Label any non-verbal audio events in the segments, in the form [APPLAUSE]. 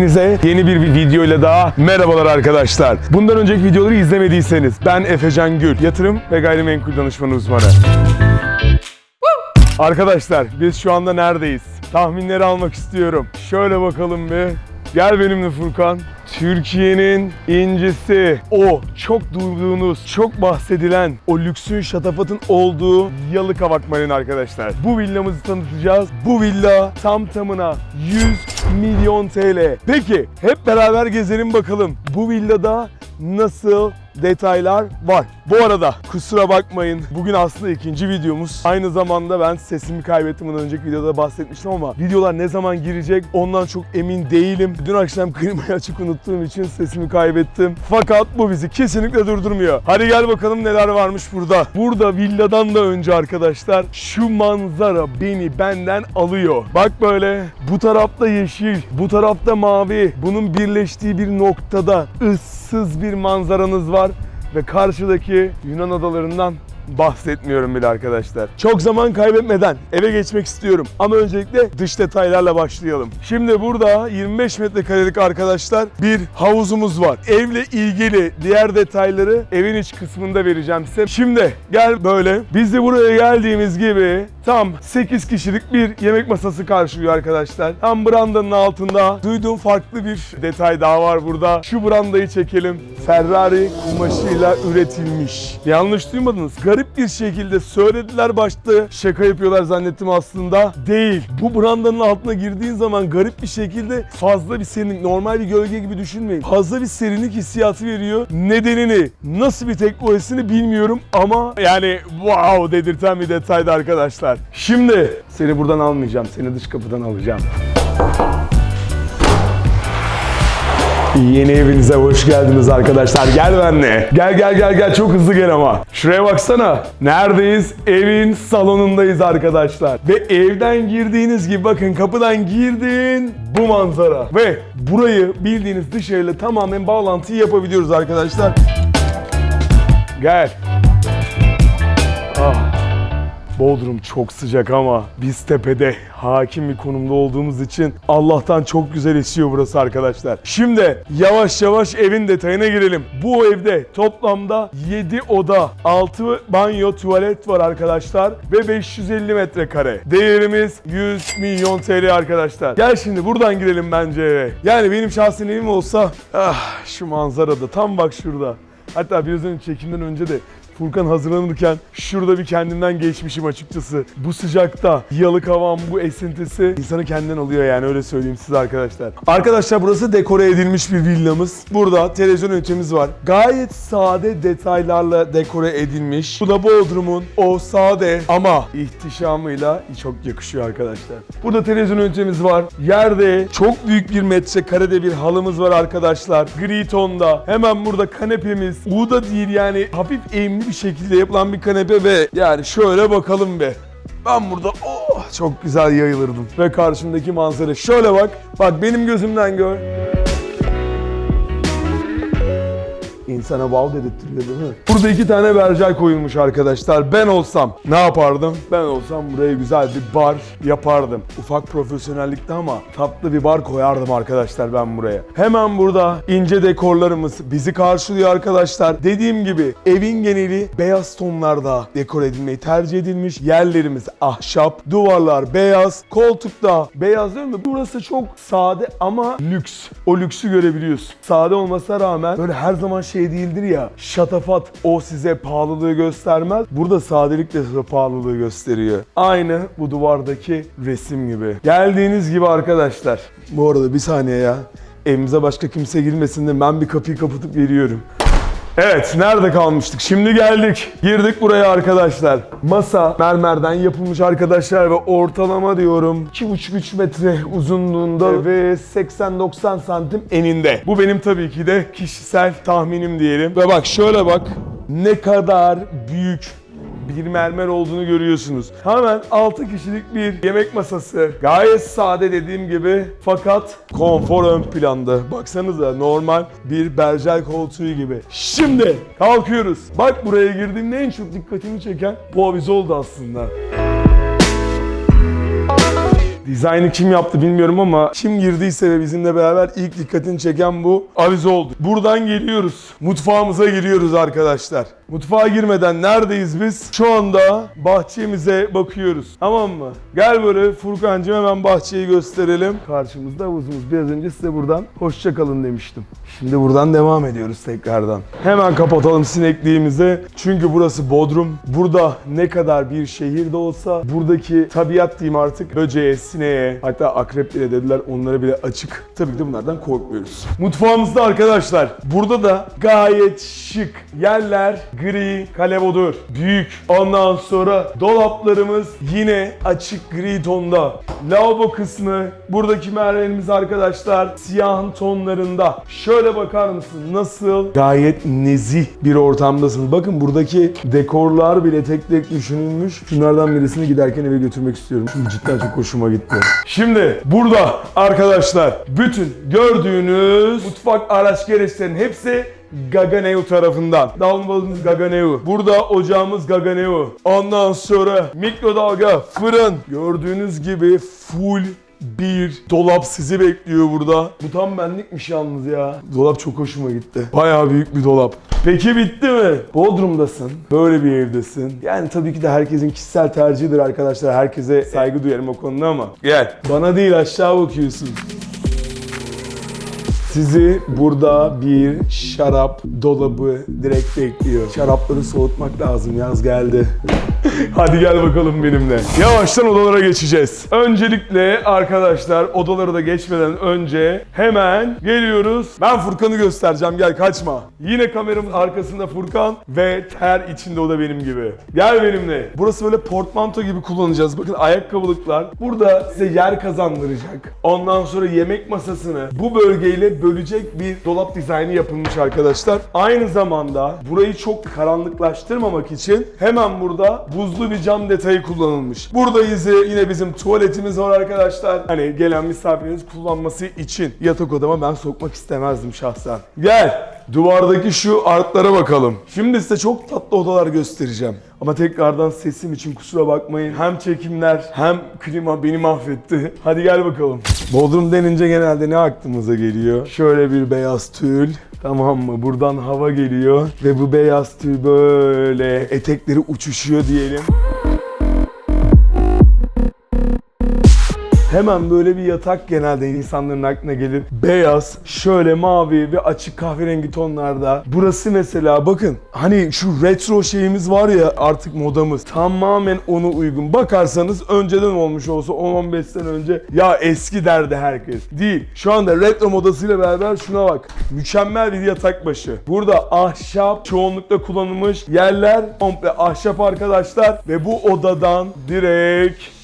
Hepinize yeni bir video ile daha merhabalar arkadaşlar. Bundan önceki videoları izlemediyseniz ben Efecan Gül, yatırım ve gayrimenkul danışmanı uzmanı. Arkadaşlar biz şu anda neredeyiz? Tahminleri almak istiyorum. Şöyle bakalım bir. Gel benimle Furkan. Türkiye'nin incisi, o çok duyduğunuz, çok bahsedilen, o lüksün şatafatın olduğu Yalıkavak Marina arkadaşlar. Bu villamızı tanıtacağız. Bu villa tam tamına 100 milyon TL. Peki hep beraber gezelim bakalım. Bu villada nasıl detaylar var. Bu arada kusura bakmayın bugün aslında ikinci videomuz. Aynı zamanda ben sesimi kaybettim bundan önceki videoda bahsetmiştim ama videolar ne zaman girecek ondan çok emin değilim. Dün akşam [LAUGHS] klimayı açık unuttuğum için sesimi kaybettim. Fakat bu bizi kesinlikle durdurmuyor. Hadi gel bakalım neler varmış burada. Burada villadan da önce arkadaşlar şu manzara beni benden alıyor. Bak böyle bu tarafta yeşil, bu tarafta mavi. Bunun birleştiği bir noktada ıssız bir manzaranız var ve karşıdaki Yunan adalarından bahsetmiyorum bile arkadaşlar. Çok zaman kaybetmeden eve geçmek istiyorum. Ama öncelikle dış detaylarla başlayalım. Şimdi burada 25 metrekarelik arkadaşlar bir havuzumuz var. Evle ilgili diğer detayları evin iç kısmında vereceğim size. Şimdi gel böyle. Biz de buraya geldiğimiz gibi tam 8 kişilik bir yemek masası karşılıyor arkadaşlar. Tam brandanın altında duyduğum farklı bir detay daha var burada. Şu brandayı çekelim. Ferrari kumaşıyla üretilmiş. Yanlış duymadınız. Garip bir şekilde söylediler başta şaka yapıyorlar zannettim aslında. Değil. Bu brandanın altına girdiğin zaman garip bir şekilde fazla bir serinlik, normal bir gölge gibi düşünmeyin. Fazla bir serinlik hissiyatı veriyor. Nedenini, nasıl bir teknolojisini bilmiyorum ama yani wow dedirten bir detaydı arkadaşlar. Şimdi seni buradan almayacağım. Seni dış kapıdan alacağım. Yeni evinize hoş geldiniz arkadaşlar. Gel benimle. Gel gel gel gel çok hızlı gel ama. Şuraya baksana. Neredeyiz? Evin salonundayız arkadaşlar. Ve evden girdiğiniz gibi bakın kapıdan girdin bu manzara. Ve burayı bildiğiniz dışarıyla tamamen bağlantıyı yapabiliyoruz arkadaşlar. Gel. Bodrum çok sıcak ama biz tepede hakim bir konumda olduğumuz için Allah'tan çok güzel esiyor burası arkadaşlar. Şimdi yavaş yavaş evin detayına girelim. Bu evde toplamda 7 oda, 6 banyo, tuvalet var arkadaşlar ve 550 metrekare. Değerimiz 100 milyon TL arkadaşlar. Gel şimdi buradan girelim bence eve. Yani benim şahsi evim olsa ah şu manzarada tam bak şurada. Hatta biraz önce çekimden önce de Furkan hazırlanırken şurada bir kendimden geçmişim açıkçası. Bu sıcakta yalık havam bu esintisi insanı kendinden alıyor yani öyle söyleyeyim size arkadaşlar. Arkadaşlar burası dekore edilmiş bir villamız. Burada televizyon ünitemiz var. Gayet sade detaylarla dekore edilmiş. Bu da Bodrum'un o sade ama ihtişamıyla çok yakışıyor arkadaşlar. Burada televizyon ünitemiz var. Yerde çok büyük bir metrekarede bir halımız var arkadaşlar. Gri tonda. Hemen burada kanepemiz. Bu da değil yani hafif eğimli bir şekilde yapılan bir kanepe ve yani şöyle bakalım be. Ben burada oh, çok güzel yayılırdım. Ve karşımdaki manzara şöyle bak. Bak benim gözümden gör. İnsana wow dedirtiyor değil mi? Burada iki tane berjer koyulmuş arkadaşlar. Ben olsam ne yapardım? Ben olsam buraya güzel bir bar yapardım. Ufak profesyonellikte ama tatlı bir bar koyardım arkadaşlar ben buraya. Hemen burada ince dekorlarımız bizi karşılıyor arkadaşlar. Dediğim gibi evin geneli beyaz tonlarda dekor edilmeyi tercih edilmiş. Yerlerimiz ahşap, duvarlar beyaz, koltukta beyaz değil mi? Burası çok sade ama lüks. O lüksü görebiliyorsun. Sade olmasına rağmen böyle her zaman şey değildir ya şatafat o size pahalılığı göstermez. Burada sadelik de size pahalılığı gösteriyor. Aynı bu duvardaki resim gibi. Geldiğiniz gibi arkadaşlar. Bu arada bir saniye ya. Evimize başka kimse girmesin de ben bir kapıyı kapatıp geliyorum. Evet, nerede kalmıştık? Şimdi geldik. Girdik buraya arkadaşlar. Masa mermerden yapılmış arkadaşlar ve ortalama diyorum 2,5-3 metre uzunluğunda ve 80-90 santim eninde. Bu benim tabii ki de kişisel tahminim diyelim. Ve bak şöyle bak. Ne kadar büyük bir mermer olduğunu görüyorsunuz. Hemen 6 kişilik bir yemek masası. Gayet sade dediğim gibi fakat konfor ön planda. Baksanıza normal bir berjer koltuğu gibi. Şimdi kalkıyoruz. Bak buraya girdiğimde en çok dikkatimi çeken bu avize oldu aslında. Dizaynı kim yaptı bilmiyorum ama kim girdiyse ve bizimle beraber ilk dikkatini çeken bu avize oldu. Buradan geliyoruz. Mutfağımıza giriyoruz arkadaşlar. Mutfağa girmeden neredeyiz biz? Şu anda bahçemize bakıyoruz. Tamam mı? Gel böyle Furkan'cığım hemen bahçeyi gösterelim. Karşımızda havuzumuz. Biraz önce size buradan hoşça kalın demiştim. Şimdi buradan devam ediyoruz tekrardan. Hemen kapatalım sinekliğimizi. Çünkü burası Bodrum. Burada ne kadar bir şehirde olsa buradaki tabiat diyeyim artık böceğe, sineğe hatta akrep bile dediler onlara bile açık. Tabii ki de bunlardan korkmuyoruz. Mutfağımızda arkadaşlar burada da gayet şık yerler gri kalebodur. Büyük. Ondan sonra dolaplarımız yine açık gri tonda. Lavabo kısmı buradaki mermerimiz arkadaşlar siyahın tonlarında. Şöyle bakar mısın nasıl gayet nezih bir ortamdasın. Bakın buradaki dekorlar bile tek tek düşünülmüş. Şunlardan birisini giderken eve götürmek istiyorum. Çünkü cidden çok hoşuma gitti. Şimdi burada arkadaşlar bütün gördüğünüz mutfak araç gereçlerin hepsi Gaganeu tarafından. Dalmalımız Gaganeu. Burada ocağımız Gaganeu. Ondan sonra mikrodalga, fırın. Gördüğünüz gibi full bir dolap sizi bekliyor burada. Bu tam benlikmiş yalnız ya. Dolap çok hoşuma gitti. Bayağı büyük bir dolap. Peki bitti mi? Bodrum'dasın. Böyle bir evdesin. Yani tabii ki de herkesin kişisel tercihidir arkadaşlar. Herkese saygı duyarım o konuda ama. Gel. Bana değil aşağı bakıyorsun. Sizi burada bir şarap dolabı direkt bekliyor. Şarapları soğutmak lazım yaz geldi. [LAUGHS] Hadi gel bakalım benimle. Yavaştan odalara geçeceğiz. Öncelikle arkadaşlar odalara da geçmeden önce hemen geliyoruz. Ben Furkan'ı göstereceğim gel kaçma. Yine kameramın arkasında Furkan ve ter içinde o da benim gibi. Gel benimle. Burası böyle portmanto gibi kullanacağız. Bakın ayakkabılıklar burada size yer kazandıracak. Ondan sonra yemek masasını bu bölgeyle bölecek bir dolap dizaynı yapılmış arkadaşlar. Aynı zamanda burayı çok karanlıklaştırmamak için hemen burada buzlu bir cam detayı kullanılmış. Burada izi yine bizim tuvaletimiz var arkadaşlar. Hani gelen misafiriniz kullanması için yatak odama ben sokmak istemezdim şahsen. Gel duvardaki şu artlara bakalım. Şimdi size çok tatlı odalar göstereceğim. Ama tekrardan sesim için kusura bakmayın. Hem çekimler hem klima beni mahvetti. Hadi gel bakalım. Bodrum denince genelde ne aklımıza geliyor? Şöyle bir beyaz tül. Tamam mı? Buradan hava geliyor ve bu beyaz tül böyle etekleri uçuşuyor diyelim. Hemen böyle bir yatak genelde insanların aklına gelir. Beyaz, şöyle mavi ve açık kahverengi tonlarda. Burası mesela bakın hani şu retro şeyimiz var ya artık modamız. Tamamen ona uygun. Bakarsanız önceden olmuş olsa 10-15 sene önce ya eski derdi herkes. Değil. Şu anda retro modasıyla beraber şuna bak. Mükemmel bir yatak başı. Burada ahşap çoğunlukla kullanılmış. Yerler komple ahşap arkadaşlar. Ve bu odadan direkt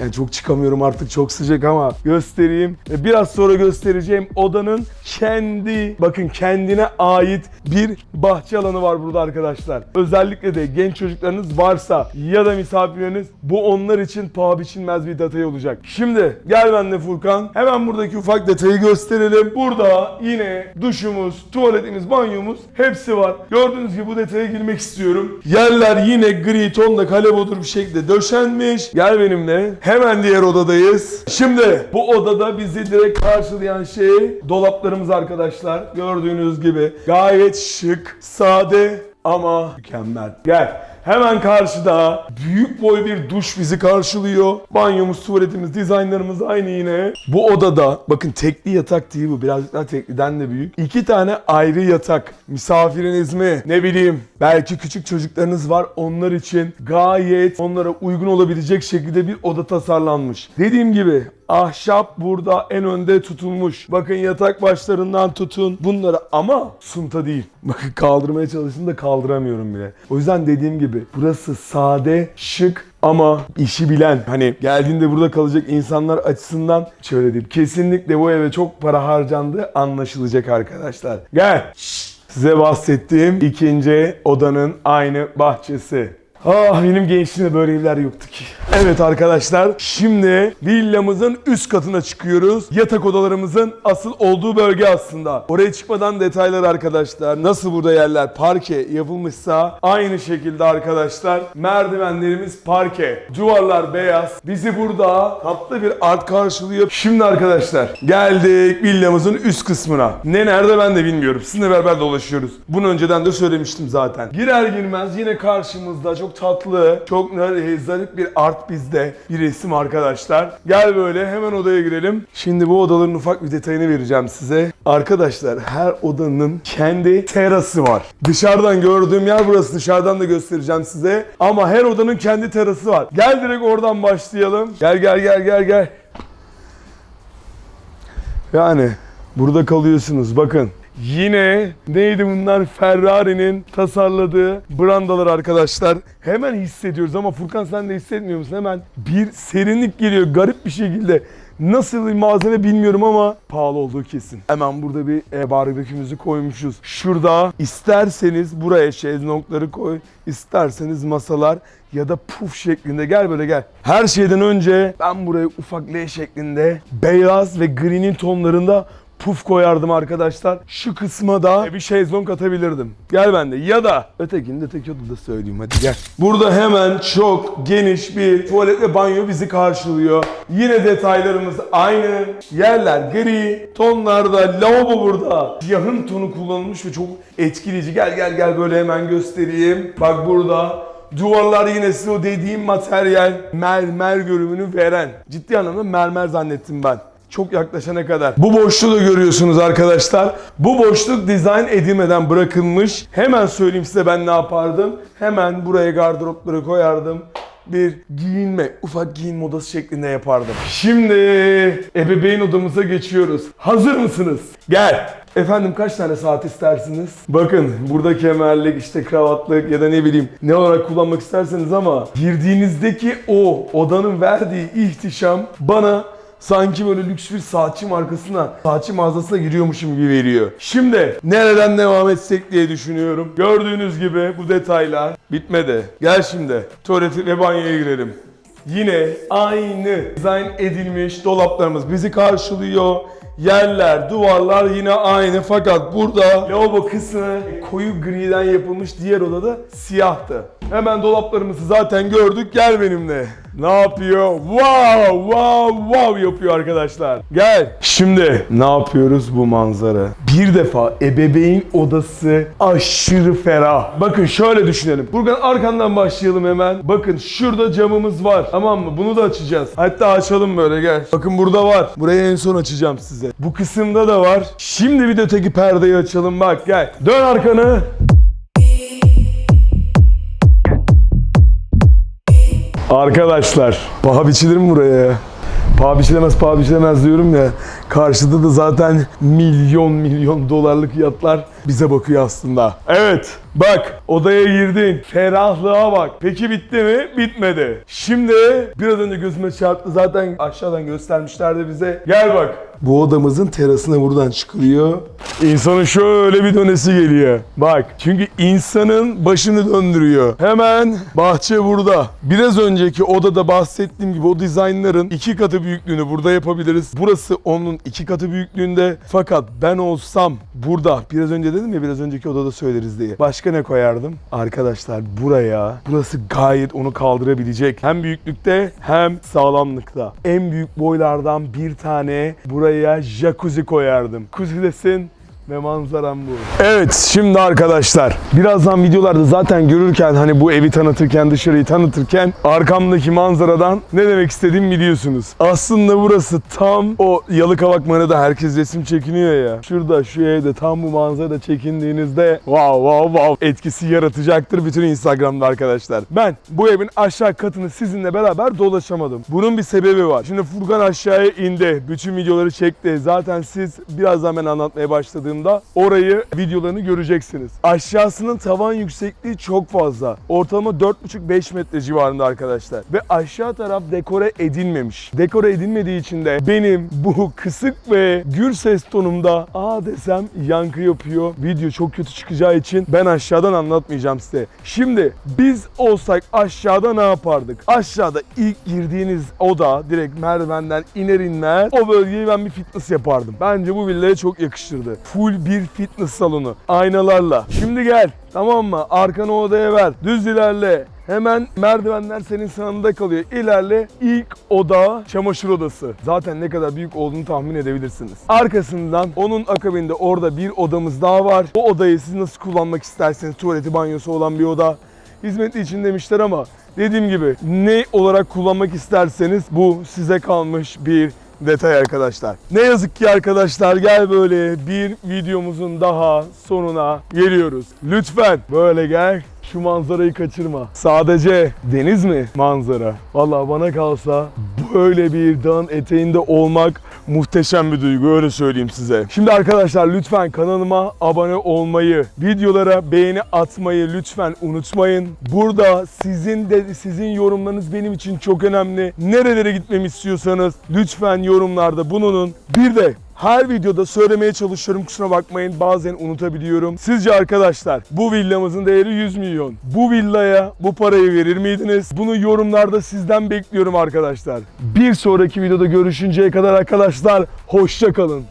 yani çok çıkamıyorum artık çok sıcak ama göstereyim. Ve Biraz sonra göstereceğim odanın kendi, bakın kendine ait bir bahçe alanı var burada arkadaşlar. Özellikle de genç çocuklarınız varsa ya da misafirleriniz bu onlar için paha biçilmez bir detay olacak. Şimdi gel benimle Furkan. Hemen buradaki ufak detayı gösterelim. Burada yine duşumuz, tuvaletimiz, banyomuz hepsi var. Gördüğünüz gibi bu detaya girmek istiyorum. Yerler yine gri tonla kalebodur bir şekilde döşenmiş. Gel benimle. Hemen diğer odadayız. Şimdi bu odada bizi direkt karşılayan şey dolaplarımız arkadaşlar. Gördüğünüz gibi gayet şık, sade ama mükemmel. Gel. Hemen karşıda büyük boy bir duş bizi karşılıyor. Banyomuz, tuvaletimiz, dizaynlarımız aynı yine. Bu odada bakın tekli yatak değil bu. Birazcık daha tekliden de büyük. İki tane ayrı yatak. Misafiriniz mi? Ne bileyim. Belki küçük çocuklarınız var. Onlar için gayet onlara uygun olabilecek şekilde bir oda tasarlanmış. Dediğim gibi ahşap burada en önde tutulmuş. Bakın yatak başlarından tutun bunları ama sunta değil. Bakın kaldırmaya çalıştım da kaldıramıyorum bile. O yüzden dediğim gibi burası sade, şık ama işi bilen hani geldiğinde burada kalacak insanlar açısından şöyle diyeyim. Kesinlikle bu eve çok para harcandı anlaşılacak arkadaşlar. Gel. Size bahsettiğim ikinci odanın aynı bahçesi. Ah benim gençliğimde böyle evler yoktu ki. Evet arkadaşlar şimdi villamızın üst katına çıkıyoruz. Yatak odalarımızın asıl olduğu bölge aslında. Oraya çıkmadan detaylar arkadaşlar. Nasıl burada yerler parke yapılmışsa aynı şekilde arkadaşlar merdivenlerimiz parke. Duvarlar beyaz. Bizi burada tatlı bir art karşılıyor. Şimdi arkadaşlar geldik villamızın üst kısmına. Ne nerede ben de bilmiyorum. Sizinle beraber dolaşıyoruz. Bunu önceden de söylemiştim zaten. Girer girmez yine karşımızda çok tatlı, çok nar- zarif bir art bizde bir resim arkadaşlar. Gel böyle hemen odaya girelim. Şimdi bu odaların ufak bir detayını vereceğim size. Arkadaşlar her odanın kendi terası var. Dışarıdan gördüğüm yer burası. Dışarıdan da göstereceğim size. Ama her odanın kendi terası var. Gel direkt oradan başlayalım. Gel gel gel gel gel. Yani burada kalıyorsunuz bakın. Yine neydi bunlar? Ferrari'nin tasarladığı brandalar arkadaşlar. Hemen hissediyoruz ama Furkan sen de hissetmiyor musun? Hemen bir serinlik geliyor garip bir şekilde. Nasıl bir malzeme bilmiyorum ama pahalı olduğu kesin. Hemen burada bir e, barbekümüzü koymuşuz. Şurada isterseniz buraya şezlongları koy, isterseniz masalar ya da puf şeklinde gel böyle gel. Her şeyden önce ben buraya ufak L şeklinde beyaz ve green'in tonlarında puf koyardım arkadaşlar. Şu kısma da bir şezlong atabilirdim. Gel bende. Ya da ötekini de tek odada söyleyeyim hadi gel. Burada hemen çok geniş bir tuvalet ve banyo bizi karşılıyor. Yine detaylarımız aynı. Yerler gri. Tonlarda lavabo burada. Siyahın tonu kullanılmış ve çok etkileyici. Gel gel gel böyle hemen göstereyim. Bak burada Duvarlar yine size o dediğim materyal mermer görünümünü veren. Ciddi anlamda mermer zannettim ben. Çok yaklaşana kadar. Bu boşluğu da görüyorsunuz arkadaşlar. Bu boşluk dizayn edilmeden bırakılmış. Hemen söyleyeyim size ben ne yapardım. Hemen buraya gardıropları koyardım. Bir giyinme, ufak giyinme odası şeklinde yapardım. Şimdi ebeveyn odamıza geçiyoruz. Hazır mısınız? Gel. Efendim kaç tane saat istersiniz? Bakın burada kemerlik, işte kravatlık ya da ne bileyim ne olarak kullanmak isterseniz ama girdiğinizdeki o odanın verdiği ihtişam bana sanki böyle lüks bir saatçi markasına, saatçi mağazasına giriyormuşum gibi veriyor. Şimdi nereden devam etsek diye düşünüyorum. Gördüğünüz gibi bu detaylar bitmedi. Gel şimdi tuvaleti ve banyoya girelim. Yine aynı dizayn edilmiş dolaplarımız bizi karşılıyor. Yerler, duvarlar yine aynı fakat burada lavabo kısmı koyu griden yapılmış diğer odada siyahtı. Hemen dolaplarımızı zaten gördük. Gel benimle. Ne yapıyor? Wow, wow, wow yapıyor arkadaşlar. Gel. Şimdi ne yapıyoruz bu manzara? Bir defa ebeveyn odası aşırı ferah. Bakın şöyle düşünelim. Buradan arkandan başlayalım hemen. Bakın şurada camımız var. Tamam mı? Bunu da açacağız. Hatta açalım böyle gel. Bakın burada var. Burayı en son açacağım size. Bu kısımda da var. Şimdi bir de öteki perdeyi açalım bak gel. Dön arkanı. Arkadaşlar paha biçilir mi buraya ya? Paha biçilemez paha biçilemez diyorum ya. Karşıda da zaten milyon milyon dolarlık yatlar bize bakıyor aslında. Evet bak odaya girdin. Ferahlığa bak. Peki bitti mi? Bitmedi. Şimdi biraz önce gözüme çarptı zaten aşağıdan göstermişlerdi bize. Gel bak. Bu odamızın terasına buradan çıkılıyor. İnsanın şöyle bir dönesi geliyor. Bak çünkü insanın başını döndürüyor. Hemen bahçe burada. Biraz önceki odada bahsettiğim gibi o dizaynların iki katı büyüklüğünü burada yapabiliriz. Burası onun iki katı büyüklüğünde. Fakat ben olsam burada biraz önce dedim ya biraz önceki odada söyleriz diye. Başka ne koyardım? Arkadaşlar buraya burası gayet onu kaldırabilecek. Hem büyüklükte hem sağlamlıkta. En büyük boylardan bir tane buraya jacuzzi koyardım. Kuzidesin ve manzaram bu. Evet şimdi arkadaşlar birazdan videolarda zaten görürken hani bu evi tanıtırken dışarıyı tanıtırken arkamdaki manzaradan ne demek istediğimi biliyorsunuz. Aslında burası tam o Yalıkavak da herkes resim çekiniyor ya. Şurada şu evde tam bu manzarada çekindiğinizde wow wow wow etkisi yaratacaktır bütün Instagram'da arkadaşlar. Ben bu evin aşağı katını sizinle beraber dolaşamadım. Bunun bir sebebi var. Şimdi Furkan aşağıya indi. Bütün videoları çekti. Zaten siz birazdan ben anlatmaya başladığımda koyduğumda orayı videolarını göreceksiniz. Aşağısının tavan yüksekliği çok fazla. Ortalama 4,5-5 metre civarında arkadaşlar. Ve aşağı taraf dekore edilmemiş. Dekore edilmediği için de benim bu kısık ve gür ses tonumda aa desem yankı yapıyor. Video çok kötü çıkacağı için ben aşağıdan anlatmayacağım size. Şimdi biz olsak aşağıda ne yapardık? Aşağıda ilk girdiğiniz oda direkt merdivenden iner inmez o bölgeyi ben bir fitness yapardım. Bence bu villaya çok yakışırdı. Full bir fitness salonu. Aynalarla. Şimdi gel. Tamam mı? Arkanı odaya ver. Düz ilerle. Hemen merdivenler senin sağında kalıyor. İlerle ilk oda çamaşır odası. Zaten ne kadar büyük olduğunu tahmin edebilirsiniz. Arkasından onun akabinde orada bir odamız daha var. O odayı siz nasıl kullanmak isterseniz tuvaleti banyosu olan bir oda. Hizmetli için demişler ama dediğim gibi ne olarak kullanmak isterseniz bu size kalmış bir detay arkadaşlar. Ne yazık ki arkadaşlar gel böyle bir videomuzun daha sonuna geliyoruz. Lütfen böyle gel şu manzarayı kaçırma. Sadece deniz mi manzara? Vallahi bana kalsa böyle bir dağın eteğinde olmak muhteşem bir duygu öyle söyleyeyim size. Şimdi arkadaşlar lütfen kanalıma abone olmayı, videolara beğeni atmayı lütfen unutmayın. Burada sizin de sizin yorumlarınız benim için çok önemli. Nerelere gitmemi istiyorsanız lütfen yorumlarda bulunun. Bir de her videoda söylemeye çalışıyorum kusura bakmayın bazen unutabiliyorum. Sizce arkadaşlar bu villamızın değeri 100 milyon. Bu villaya bu parayı verir miydiniz? Bunu yorumlarda sizden bekliyorum arkadaşlar. Bir sonraki videoda görüşünceye kadar arkadaşlar hoşça kalın.